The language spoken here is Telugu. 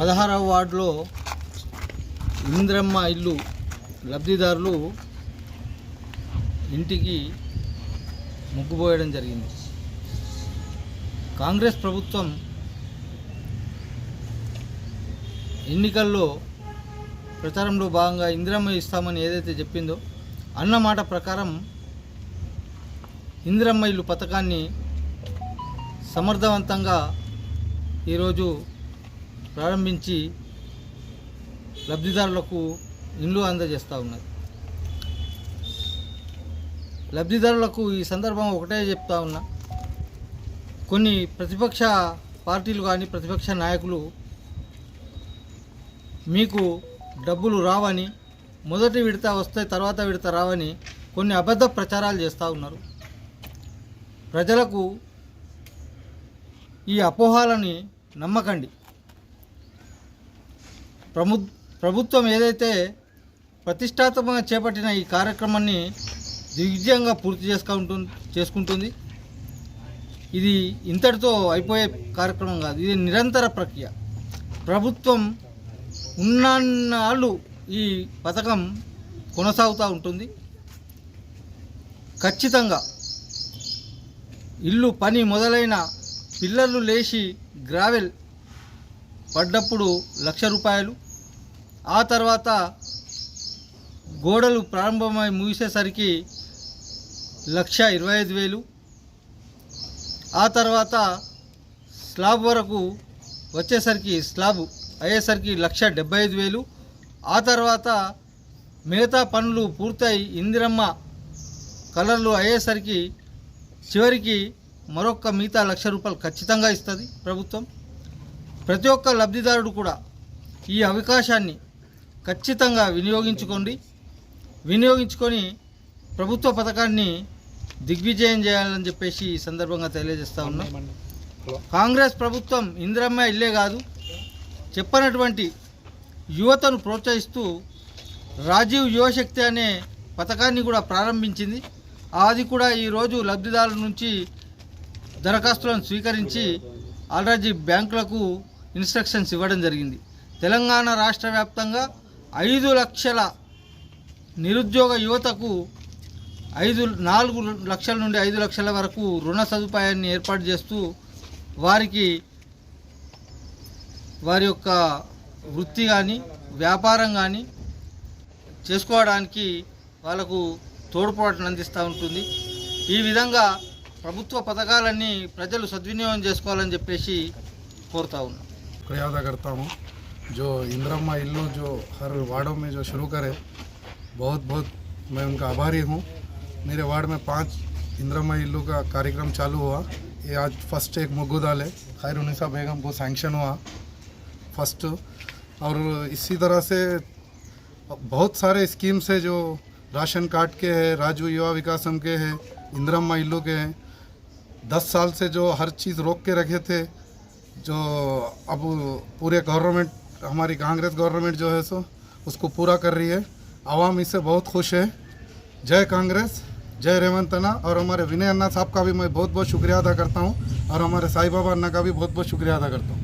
పదహారవ వార్డులో ఇంద్రమ్మ ఇల్లు లబ్ధిదారులు ఇంటికి ముగ్గుపోయడం జరిగింది. కాంగ్రెస్ ప్రభుత్వం ఎన్నికల్లో ప్రచారంలో భాగంగా ఇందిరమ్మ ఇస్తామని ఏదైతే చెప్పిందో అన్న మాట ప్రకారం ఇందిరమ్మ ఇల్లు పథకాన్ని సమర్థవంతంగా ఈరోజు ప్రారంభించి లబ్ధిదారులకు ఇండ్లు అందజేస్తూ ఉన్నది లబ్ధిదారులకు ఈ సందర్భం ఒకటే చెప్తా ఉన్నా. కొన్ని ప్రతిపక్ష పార్టీలు కానీ ప్రతిపక్ష నాయకులు మీకు డబ్బులు రావని మొదటి విడత వస్తే తర్వాత విడత రావని కొన్ని అబద్ధ ప్రచారాలు చేస్తూ ఉన్నారు. ప్రజలకు ఈ అపోహాలని నమ్మకండి. ప్రభు ప్రభుత్వం ఏదైతే ప్రతిష్టాత్మకంగా చేపట్టిన ఈ కార్యక్రమాన్ని దిగ్విజయంగా పూర్తి చేసుకుంటుంది చేసుకుంటుంది. ఇది ఇంతటితో అయిపోయే కార్యక్రమం కాదు. ఇది నిరంతర ప్రక్రియ. ప్రభుత్వం ఉన్నాళ్ళు ఈ పథకం కొనసాగుతూ ఉంటుంది. ఖచ్చితంగా ఇల్లు పని మొదలైన పిల్లలు లేచి గ్రావెల్ పడ్డప్పుడు లక్ష రూపాయలు. ఆ తర్వాత గోడలు ప్రారంభమై ముగిసేసరికి లక్ష ఇరవై ఐదు వేలు. ఆ తర్వాత స్లాబ్ వరకు వచ్చేసరికి స్లాబ్ అయ్యేసరికి లక్ష డెబ్బై ఐదు వేలు. ఆ తర్వాత మిగతా పనులు పూర్తయి ఇందిరమ్మ కలర్లు అయ్యేసరికి చివరికి మరొక మిగతా లక్ష రూపాయలు ఖచ్చితంగా ఇస్తుంది ప్రభుత్వం. ప్రతి ఒక్క లబ్ధిదారుడు కూడా ఈ అవకాశాన్ని ఖచ్చితంగా వినియోగించుకోండి. వినియోగించుకొని ప్రభుత్వ పథకాన్ని దిగ్విజయం చేయాలని చెప్పేసి ఈ సందర్భంగా తెలియజేస్తా ఉన్నాం. కాంగ్రెస్ ప్రభుత్వం ఇందిరమ్మ ఇల్లే కాదు. చెప్పనటువంటి యువతను ప్రోత్సహిస్తూ రాజీవ్ యువశక్తి అనే పథకాన్ని కూడా ప్రారంభించింది. అది కూడా ఈరోజు లబ్ధిదారుల నుంచి దరఖాస్తులను స్వీకరించి ఆల్రెడీ బ్యాంకులకు ఇన్స్ట్రక్షన్స్ ఇవ్వడం జరిగింది. తెలంగాణ రాష్ట్ర వ్యాప్తంగా ఐదు లక్షల నిరుద్యోగ యువతకు ఐదు నాలుగు లక్షల నుండి ఐదు లక్షల వరకు రుణ సదుపాయాన్ని ఏర్పాటు చేస్తూ వారికి వారి యొక్క వృత్తి కానీ వ్యాపారం కానీ చేసుకోవడానికి వాళ్ళకు తోడ్పాటును అందిస్తూ ఉంటుంది. ఈ విధంగా ప్రభుత్వ పథకాలన్నీ ప్రజలు సద్వినియోగం చేసుకోవాలని చెప్పేసి కోరుతా ఉన్నాం. शुक्रिया अदा करता हूँ। जो इंदिरम्मा इल्लू जो हर वार्डों में जो शुरू करे, बहुत बहुत मैं उनका आभारी हूँ। मेरे वार्ड में पाँच इंदिरम्मा इल्लू का कार्यक्रम चालू हुआ। ये आज फ़र्स्ट एक मुग्गुदाल है। खैर उनिसा बेगम को सैंक्शन हुआ। फ़र्स्ट, और इसी तरह से बहुत सारे स्कीम्स है जो राशन कार्ड के हैं, राजू युवा विकासम के हैं, इंदिरम्मा इल्लू के हैं। दस साल से जो हर चीज़ रोक के रखे थे जो अब पूरे गवर्नमेंट, हमारी कांग्रेस गवर्नमेंट जो है सो, उसको पूरा कर रही है। आवाम इससे बहुत खुश है। जय कांग्रेस, जय रेवंत अन्ना और हमारे विनय अन्ना साहब का भी मैं बहुत बहुत शुक्रिया अदा करता हूँ और हमारे साई बाबा अन्ना का भी बहुत बहुत शुक्रिया अदा करता हूँ।